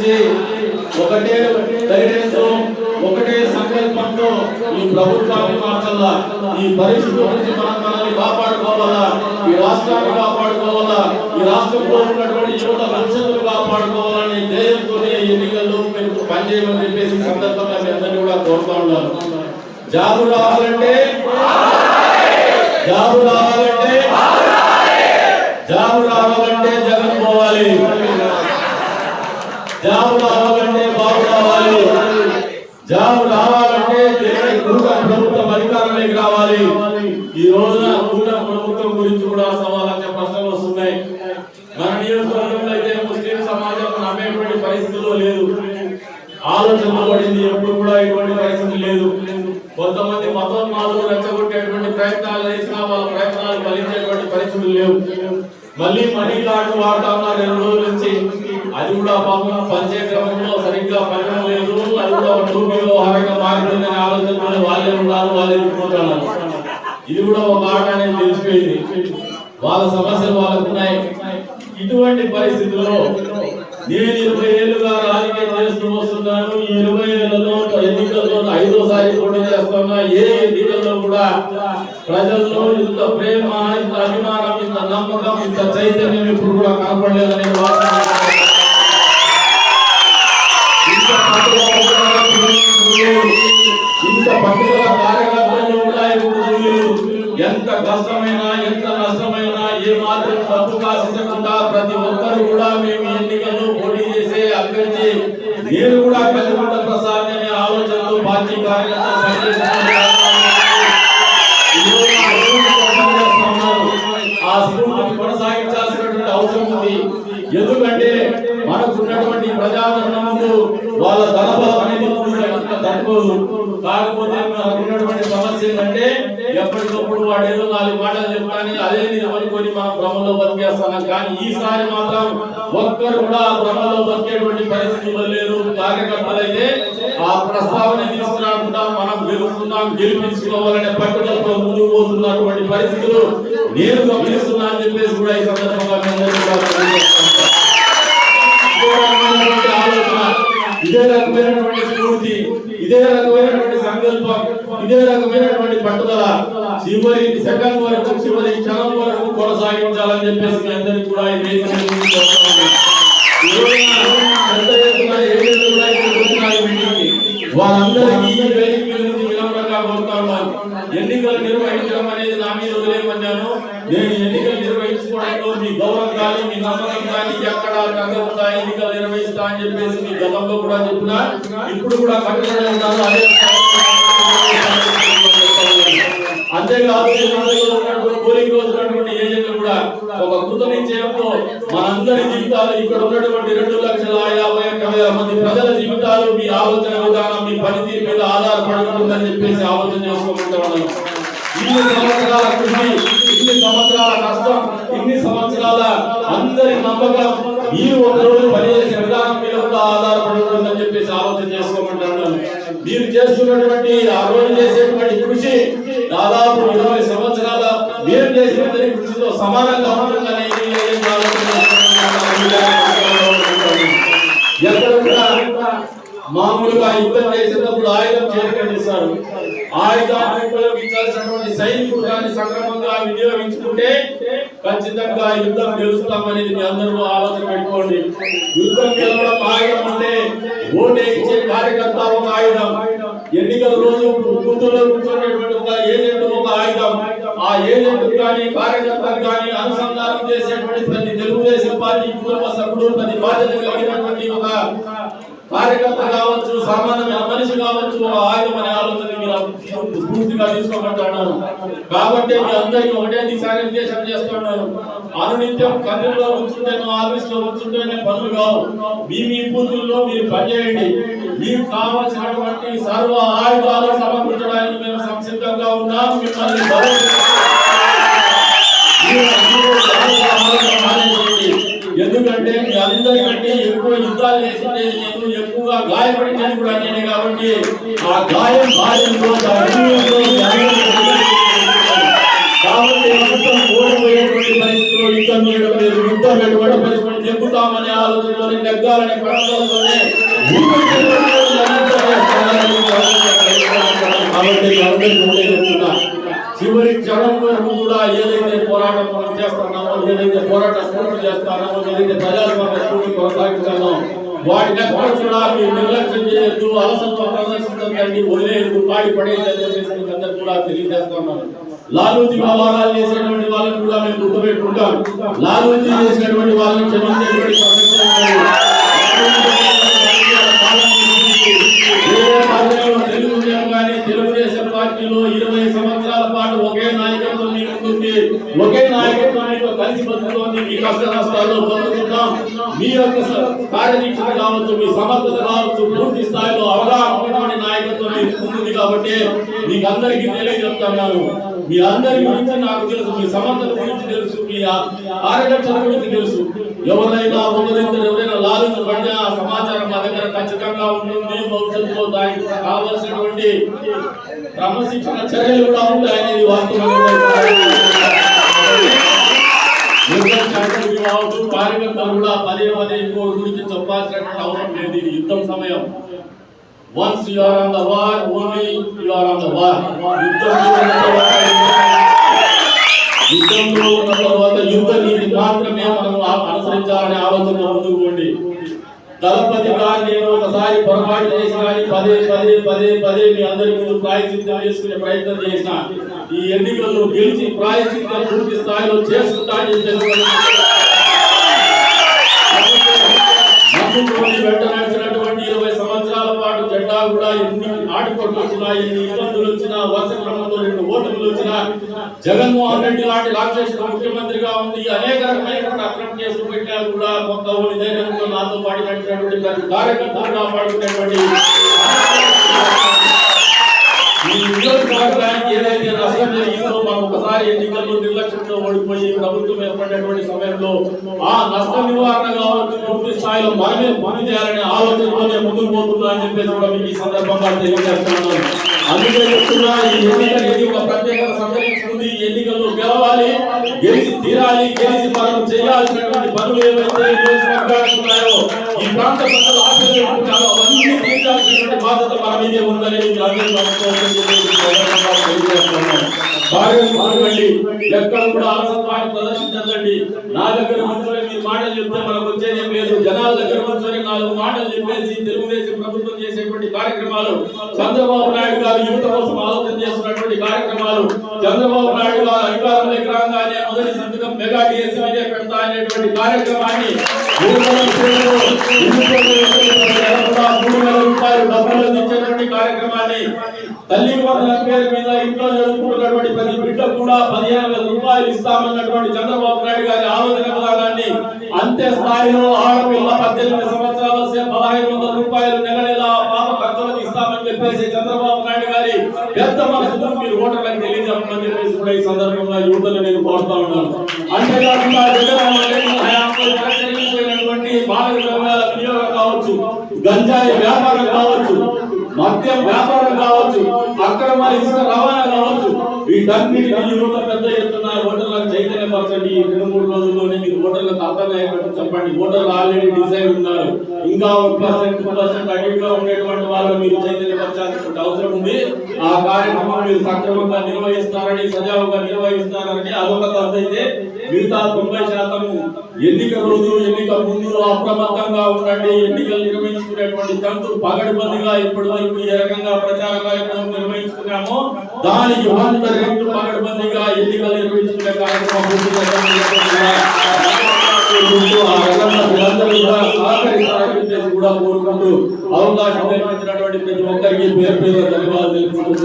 గురించి ఒకటే ధైర్యంతో ఒకటే సంకల్పంతో ఈ ప్రభుత్వాన్ని మార్చాలా ఈ పరిస్థితి నుంచి మనం మనల్ని కాపాడుకోవాలా? ఈ రాష్ట్రాన్ని కాపాడుకోవాలా? ఈ రాష్ట్రంలో ఉన్నటువంటి యువత భవిష్యత్తును కాపాడుకోవాలనే ధ్యేయంతోనే ఎన్నికల్లో మేము పనిచేయమని చెప్పేసి సందర్భంగా మీ అందరినీ కూడా కోరుతా ఉన్నాను. జాబు రావాలంటే? జాబు రావాలంటే? జాబు రావాలంటే జగన్ పోవాలి. జాబు రావాలంటే బాబు రావాలి. జాబు రావాలంటే కూటమి ప్రభుత్వం అధికారంలోకి రావాలి ఈ రోజున కూటమి ప్రభుత్వం గురించి కూడా సమాధాన ప్రశ్నలు వస్తున్నాయి. మన నియోజకవర్గంలో అయితే ముస్లిం సమాజం నమ్మేటువంటి పరిస్థితుల్లో లేదు. ఆలోచన పడింది ఎప్పుడు కూడా ఇటువంటి పరిస్థితి లేదు. కొంతమంది మతోన్మాదులు రెచ్చగొట్టేటువంటి ప్రయత్నాలు చేసినా వాళ్ళ ప్రయత్నాలు ఫలించేటువంటి పరిస్థితులు లేవు. మళ్ళీ మనీ కార్డు వాడుతా ఉన్నారు రెండు రోజుల నుంచి అది కూడా పాపం పంచే క్రమంలో సరిగ్గా పని లేదు. అది కూడా ఒక టూబీ వ్యవహారంగా మారిపోయిందనే ఆలోచన వాళ్ళే ఉన్నారు వాళ్ళే ఉండిపోతున్నారు ఇది కూడా ఒక ఆట అనేది తెలిసిపోయింది. వాళ్ళ సమస్యలు వాళ్ళకున్నాయి ఇటువంటి పరిస్థితుల్లో నేను ఇరవై ఏళ్ళుగా రాజకీయం చేస్తూ వస్తున్నాను. ఈ ఇరవై ఏళ్ళలో ఎన్నికల్లో ఐదోసారి పోటీ చేస్తున్నా. ఏ ఎన్నికల్లో కూడా ప్రజల్లో ఇంత ప్రేమ ఇంత అభిమానం ఇంత నమ్మకం ఇంత చైతన్యం ఇప్పుడు కూడా కనపడలేదనే వాస్తవం. కష్టమైనా ఎంత నష్టమైనా ఏ మాత్రం డబ్బు కాసించకుండా ప్రతి ఒక్కరు కూడా మేము ఎన్నికల్లో పోటీ చేసే అభ్యర్థి నేను కూడా కలిగొండ ప్రసాద్ అనే ఆలోచనలు పార్టీ కార్యకర్తలు ఆ స్ఫూర్తిని కొనసాగించాల్సినటువంటి అవసరం ఉంది. ఎందుకంటే మనకున్నటువంటి ప్రజాదరణ ముందు వాళ్ళ ధనబలం అనేది తట్టుకోదు. కాకపోతే మనకున్నటువంటి సమస్య ఏంటంటే ఎప్పటికప్పుడు వాడు ఏదో నాలుగు మాటలు చెప్పాలని అదే నేను అనుకొని మనం భ్రమంలో బతికేస్తున్నాం కానీ ఈసారి మాత్రం ఒక్కరు కూడా ఆ భ్రమంలో బతికేటువంటి పరిస్థితులు లేరు కార్యకర్తలైతే ఆ ప్రస్తావన తీసుకురాకుండా మనం గెలుస్తున్నాం గెలిపించుకోవాలనే పట్టుదలతో ముందుకు పోతున్నటువంటి పరిస్థితులు నేను గమనిస్తున్నా అని చెప్పేసి కూడా ఈ సందర్భంగా ఇదే రకమైనటువంటి ఇదే రకమైనటువంటి స్ఫూర్తి ఇదే రకమైనటువంటి సంకల్పం. ఇదే రకమైనటువంటి పట్టుదల చివరి సెకండ్ వరకు చివరి క్షణం వరకు కొనసాగించాలని చెప్పేసి అందరికీ కూడా ఈ వేదిక ఎన్నికలు నిర్వహించడం అనేది నా మీద వదిలేయమన్నాను నేను ఎన్నికలు నిర్వహించుకోవడంలో మీ గౌరవం కానీ మీ నమ్మకం కానీ ఎక్కడ తగ్గకుండా ఎన్నికలు నిర్వహిస్తా అని చెప్పేసి మీ గతంలో కూడా చెప్పినా ఇప్పుడు కూడా కట్టుబడి అదే అంతేకాదు పోలింగ్ ఏజెంట్లు కూడా ఒక కృత నిశ్చయంతో మనందరి జీవితాలు ఇక్కడ ఉన్నటువంటి రెండు లక్షల వేల మంది ప్రజల జీవితాలు మీ ఆలోచన విధానం మీ పనితీరు మీద ఆధారపడుతుందని చెప్పేసి ఆలోచన చేసుకోమంటా ఉన్నాను. ఇన్ని సంవత్సరాల కృషి ఇన్ని సంవత్సరాల కష్టం ఇన్ని సంవత్సరాల అందరి నమ్మకం ఈ ఒక రోజు పనిచేసే విధానం మీద కూడా ఆధారపడుతుందని చెప్పేసి ఆలోచన చేసుకోమంటున్నాను మీరు చేస్తున్నటువంటి ఆ రోజు చేసేటువంటి కృషి దాదాపు ఇరవై సంవత్సరాల మీరు చేసినటువంటి కృషితో సమానంగా ఉంటుందని మామూలుగా యుద్ధం చేసేటప్పుడు ఆయుధం చేతికండిస్తారు ఆయుధాన్ని ఉపయోగించాల్సినటువంటి సైనికులు కానీ సక్రమంగా వినియోగించుకుంటే ఖచ్చితంగా యుద్ధం గెలుస్తామనేది మీ అందరూ ఆలోచన పెట్టుకోండి. యుద్ధం గెలవడం ఆయుధం అంటే ఓటే ఇచ్చే కార్యకర్త ఒక ఆయుధం. ఎన్నికల రోజు బూతుల్లో కూర్చున్నటువంటి ఒక ఏజెంట్ ఒక ఆయుధం. ఆ ఏజెంట్ కానీ కార్యకర్తలు కానీ అనుసంధానం చేసేటువంటి ప్రతి తెలుగుదేశం పార్టీ కుటుంబ సభ్యుడు ప్రతి బాధ్యత కలిగినటువంటి ఒక కార్యకర్త కావచ్చు సామాన్యమైన మనిషి కావచ్చు ఆయన అనే ఆలోచన మీరు పూర్తిగా తీసుకోమంటున్నాను కాబట్టి మీ అందరికీ ఒకటే దిశానిర్దేశం చేస్తున్నాను. అనునిత్యం కన్నుల్లో ఉంచుంటేనో ఆఫీస్లో ఉంచుంటేనే పనులు కావు. మీ మీ పూర్తుల్లో మీరు పనిచేయండి. మీకు కావాల్సినటువంటి సర్వ ఆయుధాలు సమకూర్చడానికి మేము సంసిద్ధంగా ఉన్నాం. మిమ్మల్ని ఎందుకంటే మీ అందరికంటే ఎక్కువ యుద్ధాలు చేసింది నేను గాయపడిందని కూడా నేనే కాబట్టి ఆ గాయం గాయంలో కాబట్టి యుద్ధం ఓడిపోయేటువంటి పరిస్థితిలో యుద్ధం చేయడం లేదు యుద్ధం ఎటువంటి పరిస్థితి నెగ్గుతామనే ఆలోచనలోనే నెగ్గాలనే చివరి క్షణం వరకు కూడా ఏదైతే పోరాటం మనం చేస్తున్నామో ఏదైతే పోరాట స్ఫూర్తి చేస్తున్నామో ఏదైతే ప్రజాస్వామ్య స్ఫూర్తి కొనసాగిస్తున్నామో వాటిని ఎక్కడ కూడా మీరు నిర్లక్ష్యం చేయొద్దు. అలసత్వం ప్రదర్శించండి వదిలేయద్దు పాడి పడేయద్దు అని కూడా తెలియజేస్తున్నాను లాలూజీ వ్యవహారాలు చేసేటువంటి వాళ్ళని కూడా మేము గుర్తుపెట్టుకుంటాం. లాలూజీ చేసినటువంటి వాళ్ళని క్షమించేటువంటి తెలుగుదేశం కానీ తెలుగుదేశం పార్టీలో ఇరవై సంవత్సరాల పాటు ఒకే నాయకత్వం ఉంటుంది ఒకే నాయకత్వం కలిసి బతుకుతోంది. మీ కష్ట నష్టాల్లో బతుకుతున్నాం మీ యొక్క స- కావచ్చు మీ సమర్థత కావచ్చు పూర్తి స్థాయిలో అవగాహన నాయకత్వం మీకు ఉంటుంది కాబట్టి మీకు అందరికీ తెలియజెప్తున్నాను మీ అందరి గురించి నాకు తెలుసు మీ సమర్థత గురించి తెలుసు మీ ఆ- గురించి తెలుసు. ఎవరైనా ఒకరిద్దరు ఎవరైనా లాలించబడినా సమాచారం మా దగ్గర ఖచ్చితంగా ఉంటుంది భవిష్యత్తులో దానికి కావలసినటువంటి క్రమశిక్షణ చర్యలు కూడా ఉంటాయనేది వాస్తవం కావచ్చు కార్యకర్తలు కూడా పదే పదే ఇంకోటి గురించి చెప్పాల్సినటువంటి అవసరం లేదు ఇది యుద్ధం సమయం. Once you are on the war only you are on the war యుద్ధంలో ఉన్న తర్వాత యుద్ధ నీతి మాత్రమే మనం అనుసరించాలనే ఆలోచన ముందుకు పోండి. గారు నేను ఒకసారి పొరపాటు చేసిన కానీ పదే పదే పదే పదే మీ అందరి ముందు ప్రాయచిత్తం చేసుకునే ప్రయత్నం చేసిన. ఈ ఎన్నికల్లో గెలిచి ప్రాయచిత్తం పూర్తి స్థాయిలో చేసుకుంటానని ఇన్ని ఇబ్బందులు వచ్చినా వర్ష క్రమంలో రెండు ఓటములు వచ్చినా జగన్మోహన్ రెడ్డి లాంటి రాక్షసుడు ముఖ్యమంత్రిగా ఉంది అనేక రకమైనటువంటి అక్రమ కేసులు పెట్టారు కూడా కొంత ధైర్యంతో నాతో పాటు నడిచినటువంటి ప్రతి కార్యకర్తలు కాపాడుకునేటువంటి ఈ నియోజకవర్గానికి ఏదైతే నష్టం జరిగిందో మనం ఒకసారి ఎన్నికల్లో నిర్లక్ష్యంతో ఓడిపోయి ప్రభుత్వం ఏర్పడినటువంటి సమయంలో ఆ నష్ట నివారణ కావచ్చు పూర్తి స్థాయిలో మనమే పని చేయాలనే ఆలోచనతోనే ముందుకు పోతున్నా అని చెప్పేసి కూడా మీకు ఈ సందర్భంగా తెలియజేస్తున్నాను. అందుకే చెప్తున్నా ఈ ఒక ఈ ఎన్నికల్లో గెలవాలి. గెలిచి తీరాలి గెలిచి మనం చేయాల్సినటువంటి పనులు ఏవైతే ఈ ఉన్నాయో ఈ ప్రాంత ప్రజలు ఆశలు అవన్నీ తీర్చాల్సినటువంటి బాధ్యత మన మీదే ఉందని మీకు అందరికీ ఎక్కడ కూడా అలసత్వాన్ని ప్రదర్శించండి నా దగ్గర కూర్చొని మీరు మాటలు చెప్తే మనకు వచ్చేది లేదు. జనాల దగ్గర కూర్చొని నాలుగు మాటలు చెప్పేసి తెలుగుదేశం ప్రభుత్వం చేసేటువంటి కార్యక్రమాలు చంద్రబాబు నాయుడు గారు యువత కోసం ఆలోచన చేస్తున్నటువంటి కార్యక్రమాలు చంద్రబాబు నాయుడు గారు అధికారంలోకి రాగానే మొదటి సంతకం మెగా డిఎస్ఎం మీదే పెడతా అనేటువంటి కార్యక్రమాన్ని మూడు వేల రూపాయలు డబ్బులు అందించేటువంటి కార్యక్రమాన్ని తల్లి వందల పేరు మీద ఇంట్లో చదువుకుంటున్నటువంటి ప్రతి బిడ్డకు కూడా పదిహేను వేల రూపాయలు ఇస్తామన్నటువంటి చంద్రబాబు నాయుడు గారి ఆలోచన విధానాన్ని అంతే స్థాయిలో ఆడపిల్ల పద్దెనిమిది సంవత్సరాల పదహైదు వందల రూపాయలు నెల నెల పాప ఖర్చులకు ఇస్తామని చెప్పేసి చంద్రబాబు నాయుడు గారి పెద్ద మనసుతో మీరు ఓటర్లకు తెలియజెప్పమని చెప్పేసి కూడా ఈ సందర్భంగా యువతను నేను కోరుతా ఉన్నాను. అంతేకాకుండా జరిగిపోయినటువంటి బాల ద్రవ్యాల వినియోగం కావచ్చు గంజాయి వ్యాపారం కావచ్చు మద్యం వ్యాపారం కావచ్చు ఇసుక రవాణా కావచ్చు. వీటన్నిటిని యువత పెద్ద ఎత్తున ఓటర్లకు చైతన్యపరచండి ఈ రెండు మూడు రోజుల్లోనే మీరు ఓటర్లకు అర్థమయ్యేటట్టు చెప్పండి. ఓటర్లు ఆల్రెడీ డిసైడ్ ఉన్నారు. ఇంకా వన్ పర్సెంట్ టూ పర్సెంట్ అడిగిగా ఉండేటువంటి వాళ్ళు మీరు చైతన్యపరచాల్సిన అవసరం ఉంది. ఆ కార్యక్రమం మీరు సక్రమంగా నిర్వహిస్తారని సజావుగా నిర్వహిస్తారని అదొక తంతు అయితే మిగతా తొంభై శాతము ఎన్నిక రోజు ఎన్నిక ముందు అప్రమత్తంగా ఉండండి. ఎన్నికలు నిర్వహించుకునేటువంటి తంతు పగడబందిగా ఇప్పటి వరకు ఏ రకంగా ప్రచార కార్యక్రమం నిర్వహించుకున్నామో దానికి వంద రెట్లు పగడబందిగా ఎన్నికలు నిర్వహించుకునే కార్యక్రమం కూడా కోరుకుంటూ అవకాశం కల్పించినటువంటి ప్రతి ఒక్కరికి పేరు పేరు ధన్యవాదాలు తెలుపుకుంటూ